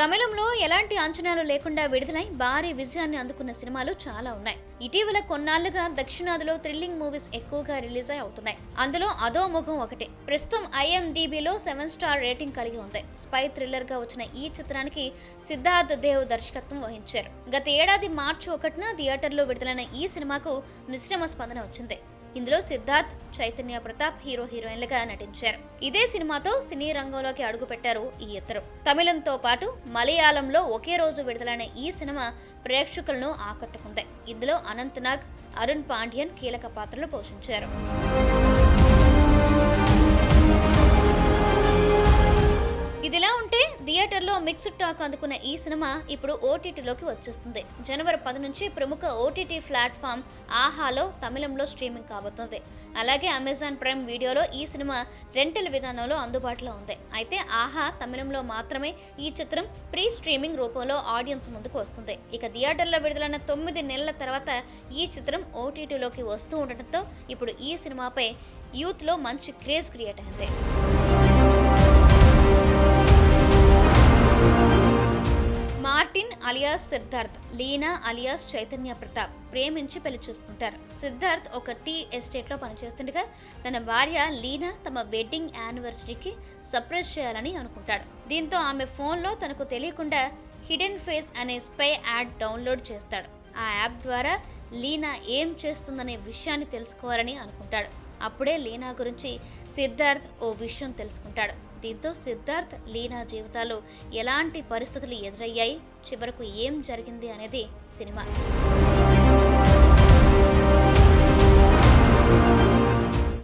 తమిళంలో ఎలాంటి అంచనాలు లేకుండా విడుదలై భారీ విజయాన్ని అందుకున్న సినిమాలు చాలా ఉన్నాయి. ఇటీవల కొన్నాళ్ళుగా దక్షిణాదిలో థ్రిల్లింగ్ మూవీస్ ఎక్కువగా రిలీజ్ అయి అవుతున్నాయి. అందులో అదో ముఖం ఒకటి. ప్రస్తుతం ఐఎండిబిలో సెవెన్ స్టార్ రేటింగ్ కలిగి ఉంది. స్పై థ్రిల్లర్గా వచ్చిన ఈ చిత్రానికి సిద్ధార్థ్ దేవ్ దర్శకత్వం వహించారు. గత ఏడాది మార్చి ఒకటిన థియేటర్లో విడుదలైన ఈ సినిమాకు మిశ్రమ స్పందన వచ్చింది. ఇందులో సిద్ధార్థ్ చైతన్య ప్రతాప్ హీరో హీరోయిన్లుగా నటించారు. ఇదే సినిమాతో సినీ రంగంలోకి అడుగుపెట్టారు ఈ ఇద్దరు. తమిళంతో పాటు మలయాళంలో ఒకే రోజు విడుదలైన ఈ సినిమా ప్రేక్షకులను ఆకట్టుకుంది. ఇందులో అనంత్ నాగ్ అరుణ్ పాండ్యన్ కీలక పాత్రలు పోషించారు. థియేటర్లో మిక్స్డ్ టాక్ అందుకున్న ఈ సినిమా ఇప్పుడు ఓటీటీలోకి వచ్చేస్తుంది. జనవరి పది నుంచి ప్రముఖ ఓటీటీ ప్లాట్ఫామ్ ఆహాలో తమిళంలో స్ట్రీమింగ్ కాబోతుంది. అలాగే అమెజాన్ ప్రైమ్ వీడియోలో ఈ సినిమా రెంటల్ విధానంలో అందుబాటులో ఉంది. అయితే ఆహా తమిళంలో మాత్రమే ఈ చిత్రం ప్రీ స్ట్రీమింగ్ రూపంలో ఆడియన్స్ ముందుకు వస్తుంది. ఇక థియేటర్లో విడుదలైన తొమ్మిది నెలల తర్వాత ఈ చిత్రం ఓటీటీలోకి వస్తూ ఉండటంతో ఇప్పుడు ఈ సినిమాపై యూత్లో మంచి క్రేజ్ క్రియేట్ అయింది. అలియాస్ సిద్ధార్థ్ లీనా అలియాస్ చైతన్య ప్రతాప్ ప్రేమించి పెళ్ళి చేసుకుంటారు. సిద్ధార్థ్ ఒక టీ ఎస్టేట్లో పనిచేస్తుండగా తన భార్య లీనా తమ వెడ్డింగ్ యానివర్సరీకి సర్ప్రైజ్ చేయాలని అనుకుంటాడు. దీంతో ఆమె ఫోన్లో తనకు తెలియకుండా హిడెన్ ఫేస్ అనే స్పై యాడ్ డౌన్లోడ్ చేస్తాడు. ఆ యాప్ ద్వారా లీనా ఏం చేస్తుందనే విషయాన్ని తెలుసుకోవాలని అనుకుంటాడు. అప్పుడే లీనా గురించి సిద్ధార్థ్ ఓ విషయం తెలుసుకుంటాడు. దీంతో సిద్ధార్థ్ లీనా జీవితాలు ఎలాంటి పరిస్థితులు ఎదురయ్యాయి చివరకు ఏం జరిగింది అనేది సినిమా.